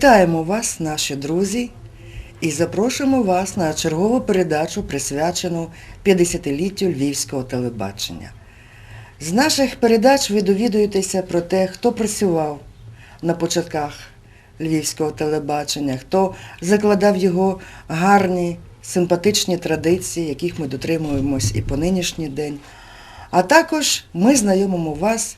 Вітаємо вас, наші друзі, і запрошуємо вас на чергову передачу, присвячену 50-літтю Львівського телебачення. З наших передач ви довідуєтеся про те, хто працював на початках Львівського телебачення, хто закладав його гарні, симпатичні традиції, яких ми дотримуємось і по нинішній день. А також ми знайомимо вас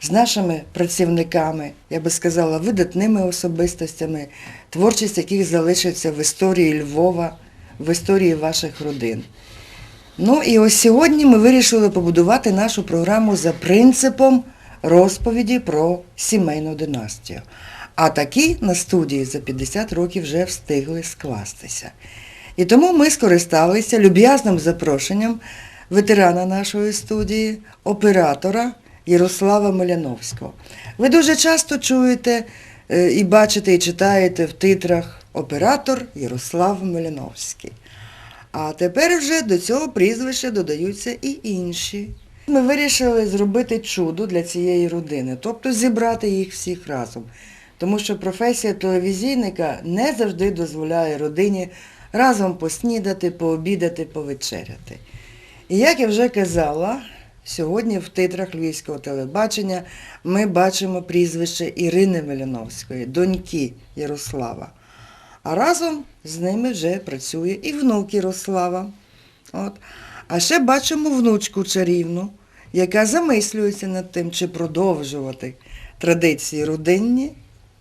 з нашими працівниками, я би сказала, видатними особистостями, творчість яких залишиться в історії Львова, в історії ваших родин. Ну і ось сьогодні ми вирішили побудувати нашу програму за принципом розповіді про сімейну династію. А такі на студії за 50 років вже встигли скластися. І тому ми скористалися люб'язним запрошенням ветерана нашої студії, оператора Ярослава Миляновського. Ви дуже часто чуєте е, і бачите, і читаєте в титрах оператор Ярослав Миляновський. А тепер вже до цього прізвища додаються і інші. Ми вирішили зробити чудо для цієї родини, тобто зібрати їх всіх разом. Тому що професія телевізійника не завжди дозволяє родині разом поснідати, пообідати, повечеряти. І як я вже казала, сьогодні в титрах Львівського телебачення ми бачимо прізвище Ірини Миляновської, доньки Ярослава. А разом з ними вже працює і внук Ярослава. От. А ще бачимо внучку чарівну, яка замислюється над тим, чи продовжувати традиції родинні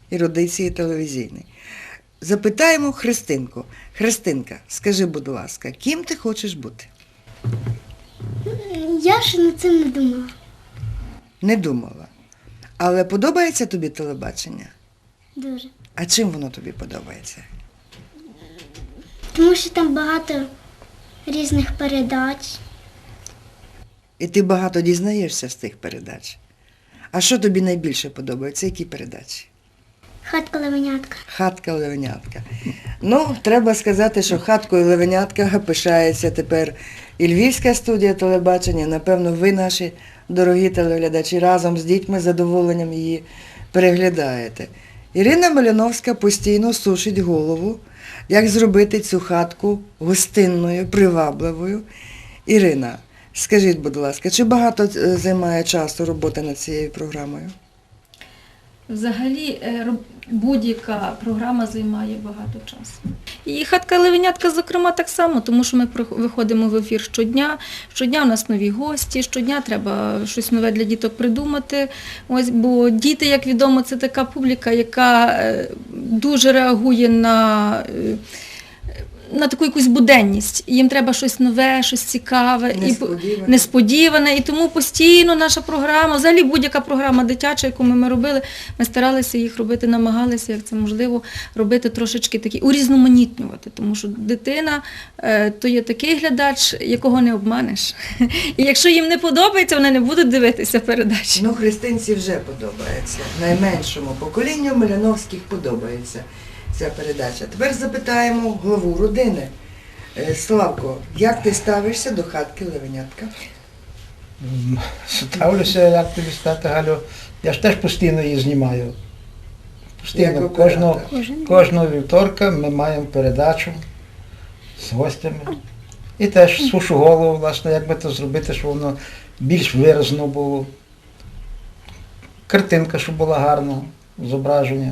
і традиції телевізійні. Запитаємо Христинку. Христинка, скажи, будь ласка, ким ти хочеш бути? Я ще над цим не думала. Не думала. Але подобається тобі телебачення? Дуже. А чим воно тобі подобається? Тому що там багато різних передач. І ти багато дізнаєшся з тих передач. А що тобі найбільше подобається? Які передачі? Хатка левенятка. Хатка Левенятка. Ну, треба сказати, що хаткою Левенятка пишається тепер і Львівська студія телебачення. Напевно, ви, наші дорогі телеглядачі, разом з дітьми задоволенням її переглядаєте. Ірина Маляновська постійно сушить голову, як зробити цю хатку гостинною, привабливою. Ірина, скажіть, будь ласка, чи багато е, займає часу робота над цією програмою? Взагалі е, будь-яка програма займає багато часу. І хатка Левенятка, зокрема, так само, тому що ми виходимо в ефір щодня. Щодня у нас нові гості, щодня треба щось нове для діток придумати. Ось, бо діти, як відомо, це така публіка, яка е, дуже реагує на. На таку якусь буденність. Їм треба щось нове, щось цікаве, і Несподіване. несподіване. І тому постійно наша програма, взагалі будь-яка програма дитяча, яку ми, ми робили, ми старалися їх робити, намагалися, як це можливо, робити трошечки такі, урізноманітнювати. Тому що дитина е, то є такий глядач, якого не обманеш. І якщо їм не подобається, вони не будуть дивитися передачі. Ну, христинці вже подобається. Найменшому поколінню Миляновських подобається ця передача. Тепер запитаємо главу родини. Е, Славко, як ти ставишся до хатки Левенятка? Ставлюся, як тобі сказати, Галю, я ж теж постійно її знімаю. Постійно, кожного, кожного вівторка ми маємо передачу з гостями. І теж сушу голову, власне, як би то зробити, щоб воно більш виразно було. Картинка, щоб була гарна, зображення.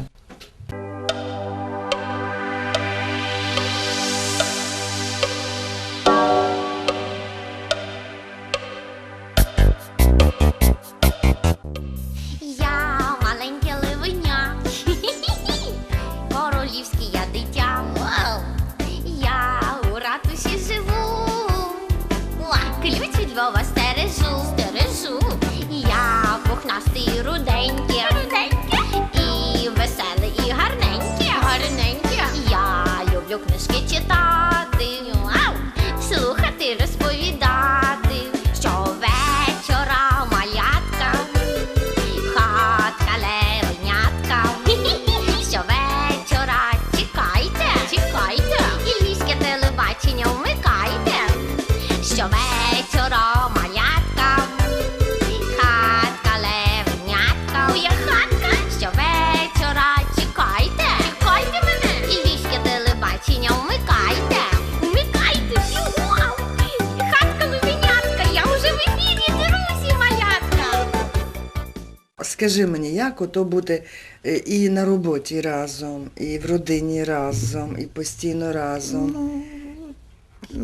Скажи мені, як ото бути е, і на роботі разом, і в родині разом, і постійно разом?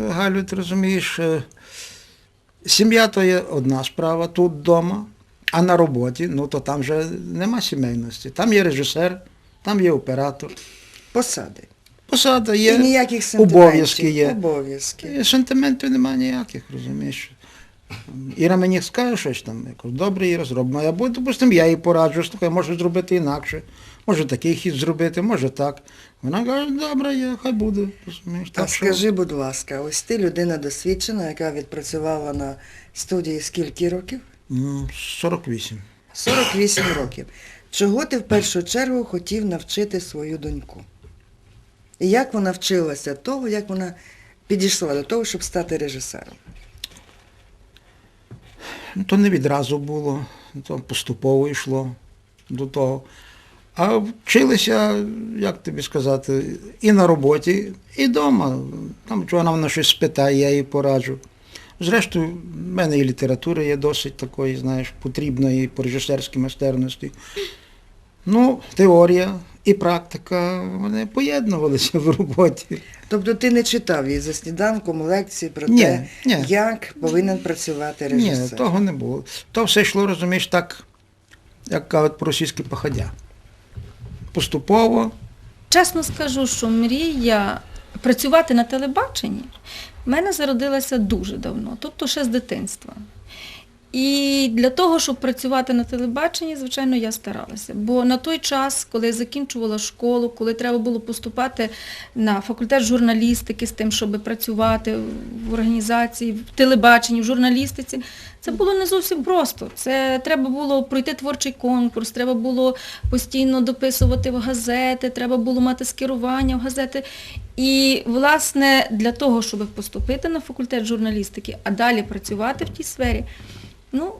Галю, ти розумієш, е, сім'я то є одна справа тут вдома, а на роботі, ну то там вже нема сімейності. Там є режисер, там є оператор. Посади. Посада І є, ніяких сентиментів. обов'язки є. Обов'язки. І сентиментів немає ніяких, розумієш. Іра мені скаже щось там, я кажу, добре, Іра, зробимо. Я буду, допустимо, я їй пораджу, слухай, можу зробити інакше, може такий хід зробити, може так. Вона каже, добре, я, хай буде. Розумієш. А Так що- скажи, будь ласка, ось ти людина досвідчена, яка відпрацювала на студії скільки років? М, 48. 48 років. Чого ти в першу чергу хотів навчити свою доньку? І як вона вчилася того, як вона підійшла до того, щоб стати режисером? То не відразу було, то поступово йшло до того. А вчилися, як тобі сказати, і на роботі, і вдома. Там чого вона щось спитає, я їй пораджу. Зрештою, в мене і література є досить такої, знаєш, потрібної по режисерській майстерності. Ну, теорія і практика, вони поєднувалися в роботі. Тобто ти не читав їй за сніданком лекції про Ні, те, ні. як повинен працювати Ні, режисер? того не було. То все йшло, розумієш, так, як кажуть по-російськи походя. Поступово. Чесно скажу, що мрія працювати на телебаченні в мене зародилася дуже давно, тобто ще з дитинства. І для того, щоб працювати на телебаченні, звичайно, я старалася. Бо на той час, коли я закінчувала школу, коли треба було поступати на факультет журналістики з тим, щоб працювати в організації, в телебаченні, в журналістиці, це було не зовсім просто. Це треба було пройти творчий конкурс, треба було постійно дописувати в газети, треба було мати скерування в газети. І, власне, для того, щоб поступити на факультет журналістики, а далі працювати в тій сфері, ну,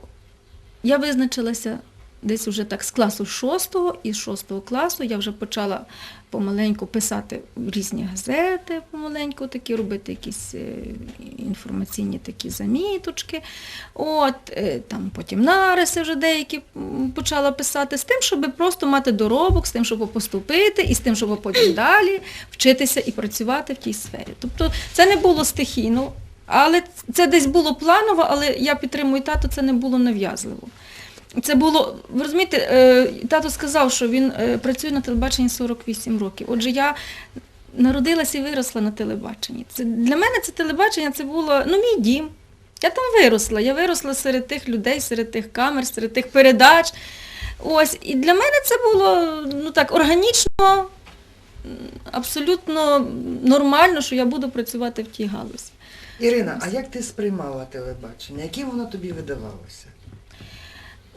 я визначилася десь уже так з класу 6 і з 6 класу я вже почала помаленьку писати різні газети, помаленьку такі, робити якісь е, інформаційні такі заміточки. От, е, там потім нариси вже деякі почала писати з тим, щоб просто мати доробок, з тим, щоб поступити, і з тим, щоб потім далі вчитися і працювати в тій сфері. Тобто це не було стихійно, але це десь було планово, але я підтримую тато, це не було нав'язливо. Це було, ви розумієте, е, тато сказав, що він е, працює на телебаченні 48 років. Отже, я народилася і виросла на телебаченні. Це, для мене це телебачення це було ну, мій дім. Я там виросла. Я виросла серед тих людей, серед тих камер, серед тих передач. Ось, і для мене це було ну так органічно, абсолютно нормально, що я буду працювати в тій галузі. Ірина, а як ти сприймала телебачення? Яким воно тобі видавалося?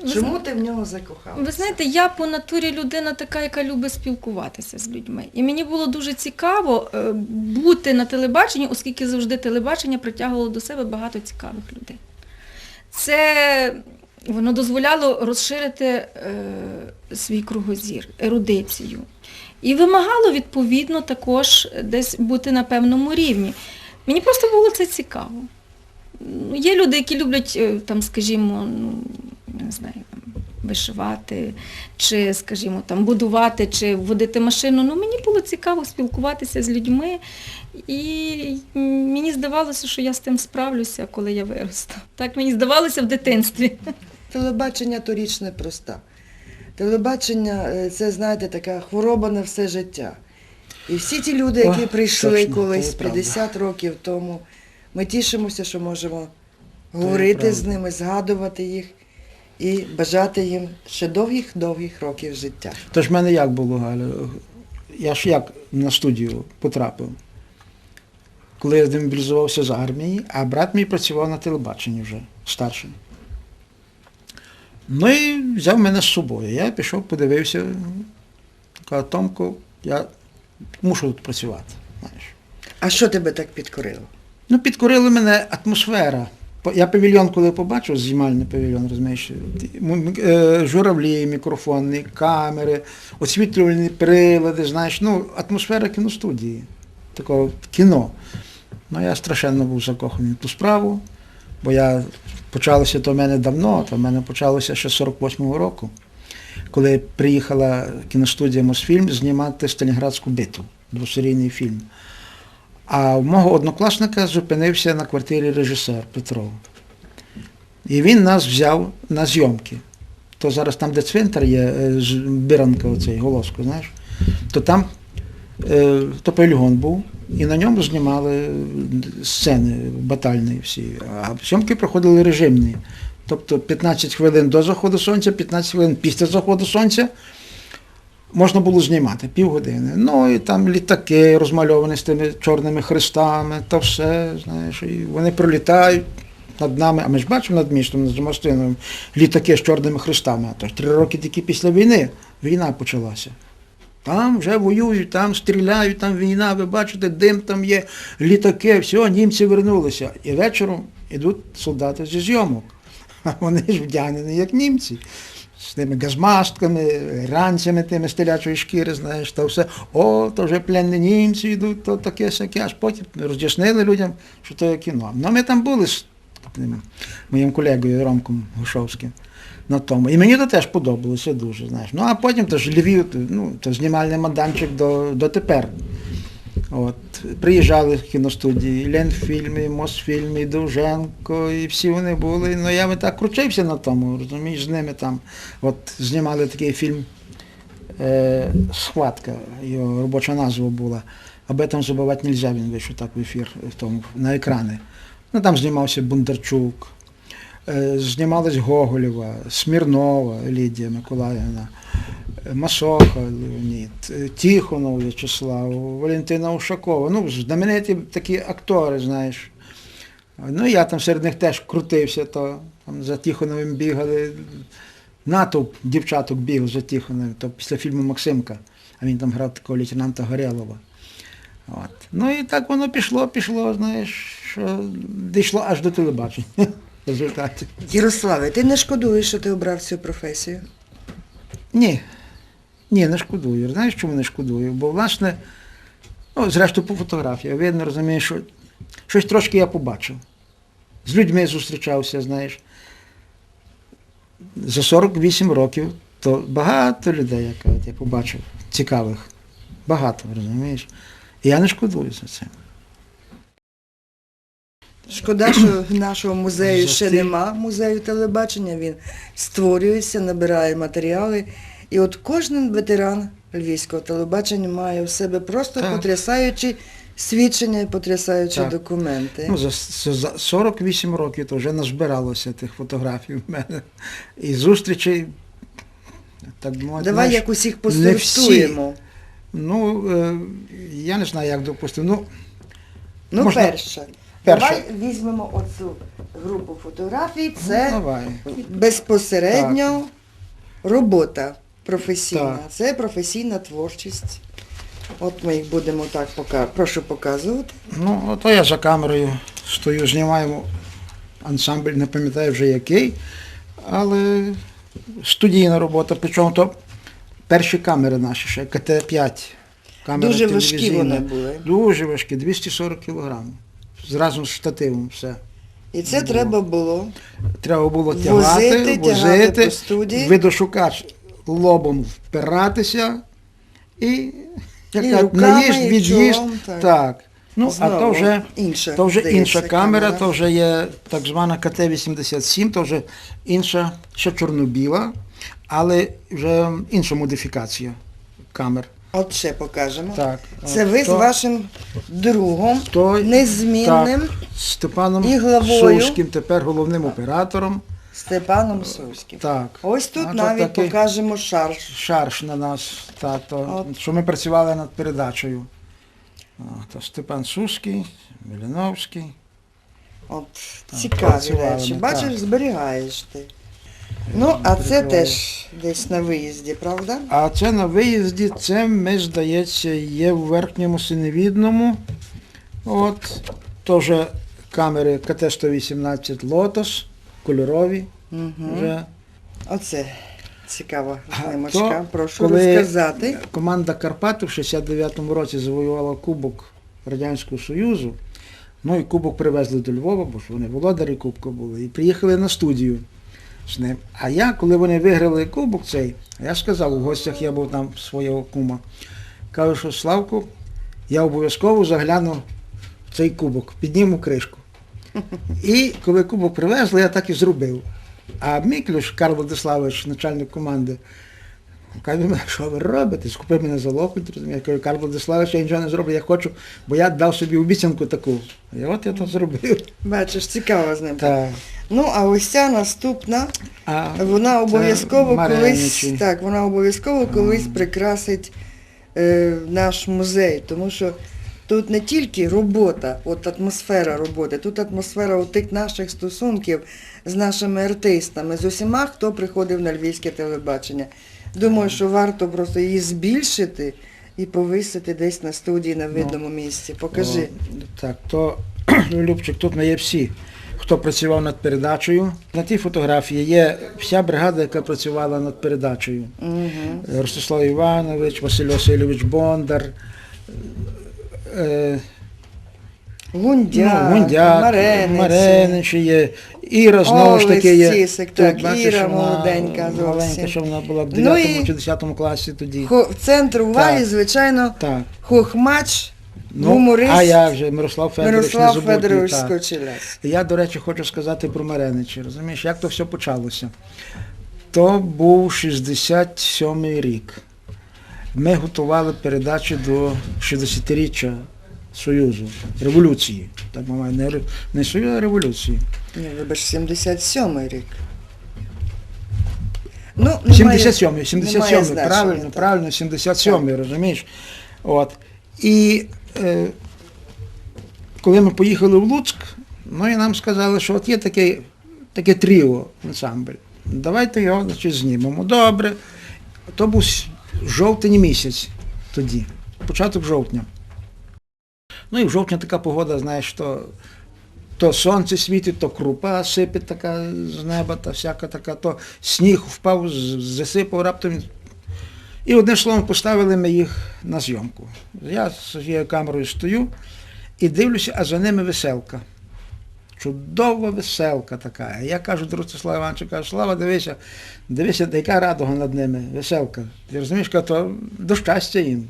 Чому ти в нього закохалася? Ви знаєте, я по натурі людина така, яка любить спілкуватися з людьми. І мені було дуже цікаво е, бути на телебаченні, оскільки завжди телебачення притягувало до себе багато цікавих людей. Це воно дозволяло розширити е, свій кругозір, ерудицію. І вимагало, відповідно, також десь бути на певному рівні. Мені просто було це цікаво. Ну, Є люди, які люблять, е, там, скажімо, ну, не знаю, вишивати, чи, скажімо, там, будувати, чи водити машину. Ну, мені було цікаво спілкуватися з людьми. І мені здавалося, що я з тим справлюся, коли я виросту. Так мені здавалося в дитинстві. Телебачення то річ непроста. Телебачення е, це, знаєте, така хвороба на все життя. І всі ті люди, які О, прийшли точно, колись 50 років тому, ми тішимося, що можемо говорити з ними, згадувати їх і бажати їм ще довгих-довгих років життя. Тож в мене як було, Галя? Я ж як на студію потрапив, коли я демобілізувався з армії, а брат мій працював на телебаченні вже старшим. Ну і взяв мене з собою. Я пішов, подивився, каже, Томко, я мушу тут працювати. Знаєш. А що тебе так підкорило? Ну, підкорила мене атмосфера. Я павільйон, коли побачив, знімальний павільйон, розумієш, е, журавлі, мікрофони, камери, освітлювальні прилади, знаєш, ну, атмосфера кіностудії, такого кіно. Ну, я страшенно був закоханий в ту справу, бо я почалося то в мене давно, то в мене почалося ще 48-го року. коли приїхала кіностудія Мосфільм знімати Сталінградську битву, двосерійний фільм. А в мого однокласника зупинився на квартирі режисер Петров. І він нас взяв на зйомки. То зараз там, де цвинтар є, е, Биранка, оцей Голоско, знаєш, то там е, то полігон був, і на ньому знімали е, сцени батальні всі. А зйомки проходили режимні. Тобто 15 хвилин до заходу сонця, 15 хвилин після заходу сонця можна було знімати півгодини. Ну і там літаки розмальовані з тими чорними хрестами, то все, знаєш, і вони пролітають над нами, а ми ж бачимо над містом, над Мостиновим, літаки з чорними хрестами. А то ж три роки тільки після війни війна почалася. Там вже воюють, там стріляють, там війна, ви бачите, дим там є, літаки, все, німці вернулися. І вечором йдуть солдати зі зйомок. А вони ж вдягнені, як німці. З тими газмастками, ранцями тими з шкіри, знаєш, то все, о, то вже пленні німці йдуть, то таке сяке, аж потім роз'яснили людям, що то є кіно. Ну, ми там були з моїм колегою Ромком Гушовським на тому. І мені то теж подобалося дуже, знаєш. Ну, а потім то ж Львів, ну, то знімальний майданчик до, до тепер. От, приїжджали в кіностудії, і Ленфільм, і і Довженко, і всі вони були. Ну я би так кручився на тому, розумієш, з ними там. От знімали такий фільм е, Схватка, його робоча назва була. Об этом забувати нельзя, він вийшов так в ефір в тому, на екрани. Ну там знімався Бондарчук, е, знімалась Гоголєва, Смірнова Лідія Миколаївна. Масоха Леонід, Тихонов В'ячеслав, Валентина Ушакова. Ну, знамениті такі актори, знаєш. Ну, я там серед них теж крутився, то там за Тихоновим бігали. Натовп дівчаток бігав за Тихоновим, то після фільму Максимка, а він там грав такого лейтенанта Горелова. От. Ну і так воно пішло, пішло, знаєш, що дійшло аж до телебачення в результаті. Ярославе, ти не шкодуєш, що ти обрав цю професію? Ні. Ні, не шкодую. Знаєш, чому не шкодую? Бо, власне, ну, зрештою по фотографії, видно, розумієш, що щось трошки я побачив. З людьми зустрічався, знаєш. За 48 років то багато людей, як я побачив, цікавих. Багато, розумієш. І я не шкодую за це. Шкода, що нашого музею ще нема, музею телебачення, він створюється, набирає матеріали. І от кожен ветеран львівського телебачення має в себе просто Так. потрясаючі свідчення і потрясаючі Так. документи. Ну, за, за за 48 років то вже назбиралося тих фотографій в мене. І зустрічей, так мовити, Давай знаєш, як усіх посортуємо. Ну, е, я не знаю, як допустити. Ну, Ну, Можна- перше. перше. Давай візьмемо оцю групу фотографій. Це ну, безпосередньо робота професійна. Так. Це професійна творчість. От ми їх будемо так пока. Прошу показувати. Ну, ото я за камерою стою, знімаємо ансамбль, не пам'ятаю вже який, але студійна робота, причому то перші камери наші ще, КТ-5. Камера Дуже важкі вони були. Дуже важкі, 240 кілограмів. Зразу з штативом все. І це треба було. Треба було Возити, тягати, тягати возити, по студії. видошукач лобом впиратися і, як І кажуть, руками, наїзд, і від'їзд. так. Так. Ну, а то вже, інша, то вже інша камера, камера. то вже є так звана КТ-87, то вже інша, ще чорно-біла, але вже інша модифікація камер. От ще покажемо. Так. Це От ви з вашим другом, то- незмінним Так, Степаном і главою. Сувським, тепер головним оператором. Степаном Совським. Так. Ось тут А навіть такий- покажемо шарж. шарш на нас, та, то, От. що ми працювали над передачею. То Степан Суський, Міліновський. От Так, цікаві речі. Бачиш, так. зберігаєш ти. Ну, а це теж десь на виїзді, правда? А це на виїзді, це ми, здається, є в верхньому синевідному. От, теж камери КТ-118 Лотос, кольорові Угу. вже. Оце цікава А снимочка. то, Прошу коли розказати. Команда Карпати в 69-му році завоювала Кубок Радянського Союзу. Ну і кубок привезли до Львова, бо ж вони володарі Кубка були. І приїхали на студію. з ним. А я, коли вони виграли кубок цей, я сказав, у гостях я був там свого кума. Кажу, що Славку, я обов'язково загляну в цей кубок, підніму кришку. І коли кубок привезли, я так і зробив. А Міклюш, Карл Владиславович, начальник команди, каже, «Ну, що ви робите? Скупив мене за локоть, розумієш? Я кажу, Карл Владиславович, я нічого не зроблю, я хочу, бо я дав собі обіцянку таку. І от я то зробив. Бачиш, цікаво з ним. Так. Ну, а ось ця наступна, А вона обов'язково колись, так, вона обов'язково колись прикрасить е, наш музей, тому що тут не тільки робота, от атмосфера роботи, тут атмосфера тих наших стосунків з нашими артистами, з усіма, хто приходив на львівське телебачення. Думаю, що варто просто її збільшити і повисити десь на студії на видному місці. Покажи. О, так, то Любчик, тут ми є всі, хто працював над передачею. На тій фотографії є вся бригада, яка працювала над передачею. Угу. Ростислав Іванович, Василь Васильович Бондар, е, Гундяк, ну, Гундяк, Марениці. Мареничі є, Іра знову ж таки є. Цісик, так, бачиш, Іра вона молоденька зовсім. Маленька, що вона була в Ну 9 і- чи 10 класі тоді. Хо- В центр уваги, Так. звичайно, Так. хохмач, Ну, гуморист а як же, Мирослав Федорович Мирослав незабутній, Федорович так. Я, до речі, хочу сказати про Мареничі. Розумієш, як то все почалося? То був 67-й рік. Ми готували передачу до 60-річчя Союзу, революції. Так мовляв, не, не Союзу, а революції. Ні, вибач, 77-й рік. Ну, немає- 77-й, 77-й, правильно, так. правильно, 77-й, розумієш? От. І е, коли ми поїхали в Луцьк, ну і нам сказали, що от є таке, таке тріо ансамбль. Давайте його значить, знімемо. Добре. То був жовтень місяць тоді, початок жовтня. Ну і в жовтні така погода, знаєш, то, то сонце світить, то крупа сипе така з неба, та всяка така, то сніг впав, засипав раптом. І одним словом поставили ми їх на зйомку. Я з своєю камерою стою і дивлюся, а за ними веселка. Чудова веселка така. Я кажу до Ростислава Івановича, кажу, Слава, дивися, дивися, яка радога над ними, веселка. Ти розумієш, то до щастя їм.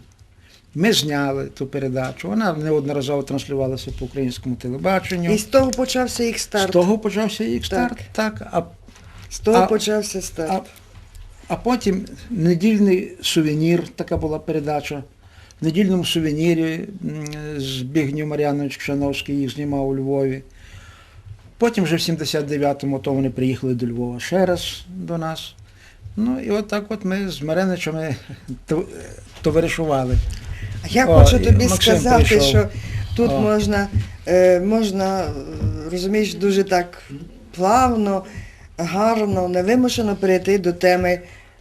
Ми зняли ту передачу, вона неодноразово транслювалася по українському телебаченню. І з того почався їх старт. З того почався їх старт. Так. А, З того А- почався старт. а, а потім недільний сувенір, така була передача. В недільному сувенірі м, Збігнів Мар'янович Кшановський їх знімав у Львові. Потім вже в 79-му то вони приїхали до Львова ще раз до нас. Ну і от так от ми з Мареничами товаришували. А Я О, хочу тобі Максим сказати, прийшов. що тут О. можна, е, можна, розумієш, дуже так плавно, гарно, невимушено перейти до теми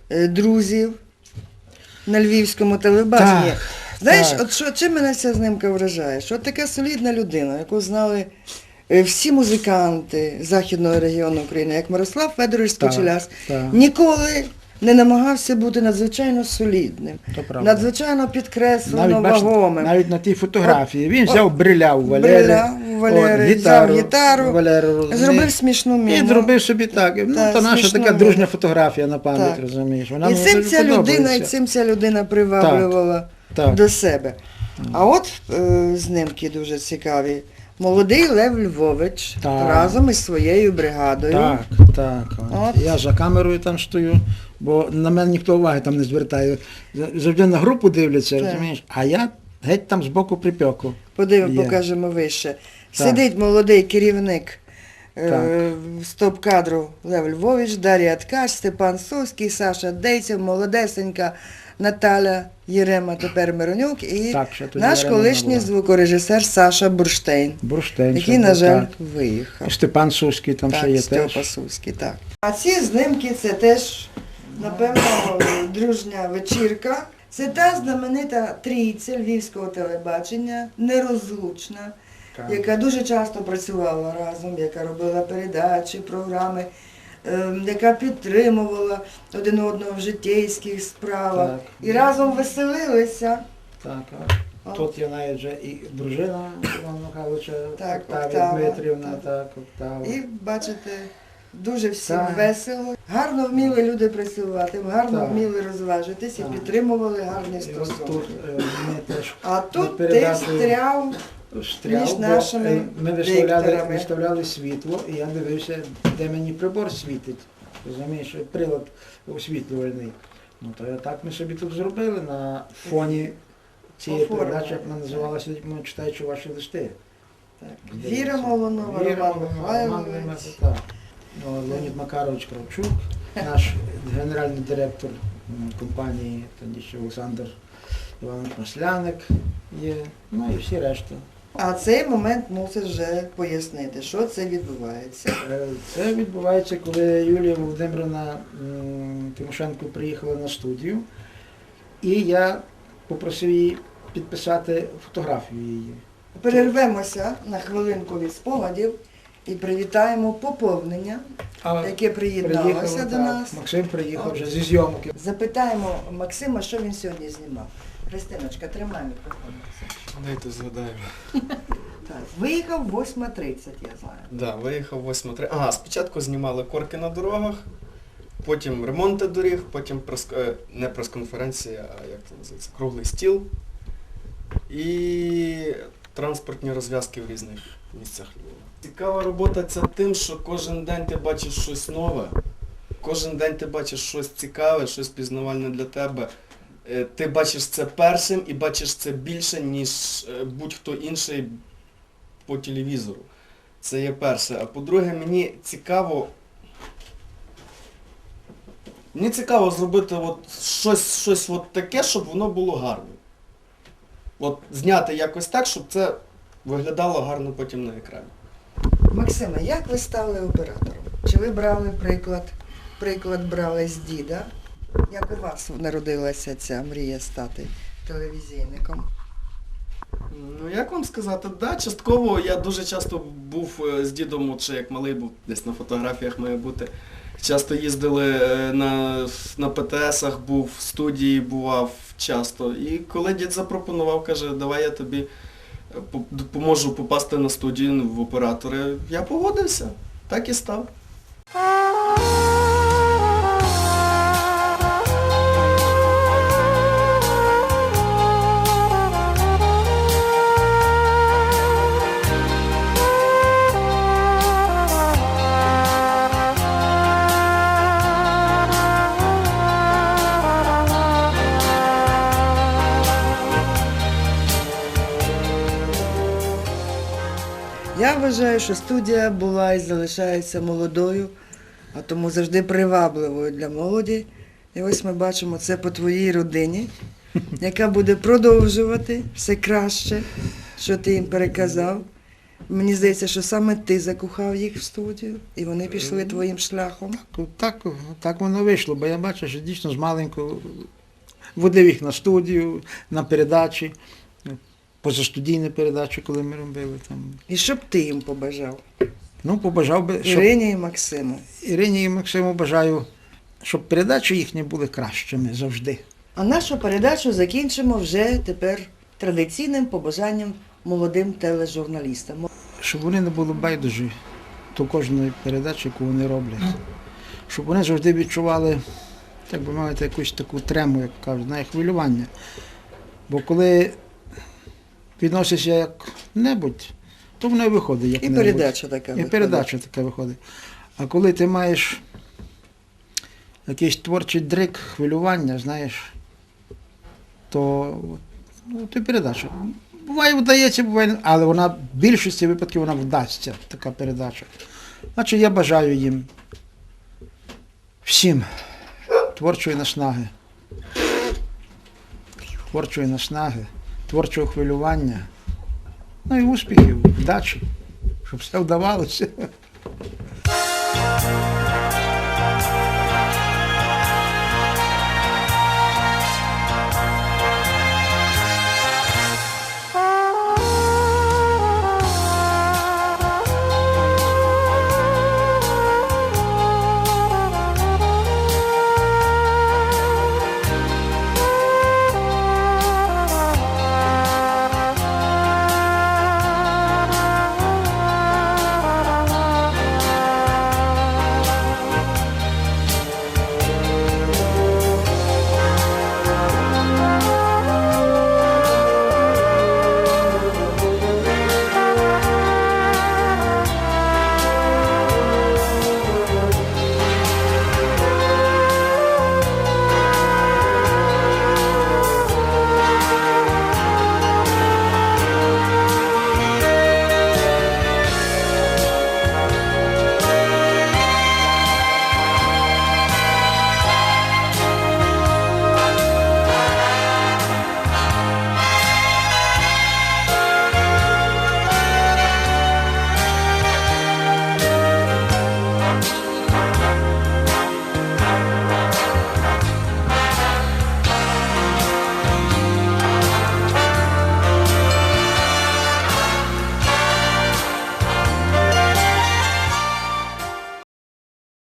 е, друзів на львівському телебаченні. Так, Знаєш, так. от що чим мене ця знимка вражає? Що от така солідна людина, яку знали всі музиканти Західного регіону України, як Мирослав Федорович Так, Скочеляс, так. ніколи не намагався бути надзвичайно солідним, надзвичайно підкреслено Навіть, вагомим. навіть на тій фотографії. Він взяв бриля у Валери, Бриля у Валери, от, взяв гітару, гітару, Валеру. Зробив смішну міну. І зробив собі так. Ну, Так, то наша така було. дружня фотографія на пам'ять, Так. розумієш. Вона І цим ця людина, і цим ця людина приваблювала Так. до себе. А от е, знимки дуже цікаві. Молодий Лев Львович Так. разом із своєю бригадою. Так, так. От. Я за камерою там стою, бо на мене ніхто уваги там не звертає. Завжди на групу дивляться, Так. розумієш, а я геть там збоку припеку. Подивимо, Є. покажемо вище. Так. Сидить молодий керівник е, стоп-кадру Лев Львович, Дар'я Ткач, Степан Суський, Саша Дейцев, молодесенька Наталя Єрема, тепер Миронюк і Так, наш колишній звукорежисер Саша Бурштейн, Бурштейн. який, на жаль, так. виїхав. І Степан Суський там ще є Степа теж. Суський, так. А ці знимки це теж, напевно, дружня вечірка. Це та знаменита трійця львівського телебачення, нерозлучна, Так. яка дуже часто працювала разом, яка робила передачі, програми, яка підтримувала один одного в житейських справах. Так. І разом веселилися. Так, От. тут є навіть вже і дружина Івана Михайловича, Так, Октавія Октава, Дмитрівна, так. так, Октава. І бачите, Дуже всім Так. весело. Гарно вміли люди працювати, гарно Так. вміли розважитись і Так. підтримували гарні І от стосунки. тут е, ми теж А тут ти передати- встряв. Стрял, Між бо, нашими е, ми виставляли, виставляли світло, і я дивився, де мені прибор світить. Розумієш, прилад освітлювальний. Ну то я так ми собі тут зробили на фоні цієї Оформили. передачі, як вона називалася, ми читаючи ваші листи. Так. Віра Молонова, Віра Роман Молонова, Роман Михайлович. Так. Ну, Леонід Макарович Кравчук, наш генеральний директор м, компанії, тоді ще Олександр Іванович Масляник є, ну і всі решта. А цей момент мусиш вже пояснити, що це відбувається. Е, Це відбувається, коли Юлія Володимирівна Тимошенко приїхала на студію, і я попросив її підписати фотографію її. Перервемося на хвилинку від спогадів і привітаємо поповнення, А яке приєдналося до нас. Максим приїхав вже зі зйомки. Запитаємо Максима, що він сьогодні знімав. Христиночка, тримай мікрофон. Дайте згадаємо. Так, виїхав 8.30, я знаю. Да, виїхав 8.3. Ага, спочатку знімали корки на дорогах, потім ремонти доріг, потім прес, е, не прес-конференція, а як це називається, круглий стіл. І транспортні розв'язки в різних місцях Львова. Цікава робота це тим, що кожен день ти бачиш щось нове, кожен день ти бачиш щось цікаве, щось пізнавальне для тебе. Е, Ти бачиш це першим і бачиш це більше, ніж е, будь-хто інший по телевізору. Це є перше. А по-друге, мені цікаво. Мені цікаво зробити от щось, щось от таке, щоб воно було гарним. От зняти якось так, щоб це виглядало гарно потім на екрані. Максиме, як ви стали оператором? Чи ви брали приклад, приклад брали з діда? Як у вас народилася ця мрія стати телевізійником? Ну, як вам сказати, да, частково я дуже часто був е, з дідом, ще як малий був, десь на фотографіях має бути. Часто їздили е, на, на ПТСах, був в студії, бував часто. І коли дід запропонував, каже, давай я тобі е, допоможу попасти на студію в оператори, я погодився. Так і став. Вважаю, що студія була і залишається молодою, а тому завжди привабливою для молоді. І ось ми бачимо це по твоїй родині, яка буде продовжувати все краще, що ти їм переказав. Мені здається, що саме ти закохав їх в студію, і вони пішли твоїм шляхом. Так, так воно вийшло, бо я бачу, що дійсно з маленького водив їх на студію, на передачі, позастудійні передачі, коли ми робили там. І що б ти їм побажав? Ну, побажав би, щоб Ірині і Максиму. Ірині і Максиму бажаю, щоб передачі їхні були кращими завжди. А нашу передачу закінчимо вже тепер традиційним побажанням молодим тележурналістам. Щоб вони не були байдужі до кожної передачі, яку вони роблять. Щоб вони завжди відчували, так би мовити, якусь таку трему, як кажуть, на хвилювання. Бо коли відносишся як-небудь, то воно і виходить І як-небудь. передача така. І виходить. передача така виходить. А коли ти маєш якийсь творчий дрик, хвилювання, знаєш, то ну, ти передача. Буває, вдається, буває, але вона в більшості випадків вона вдасться, така передача. Значить, я бажаю їм всім творчої наснаги, творчої наснаги, творчого хвилювання, ну і успіхів, вдачі, щоб все вдавалося.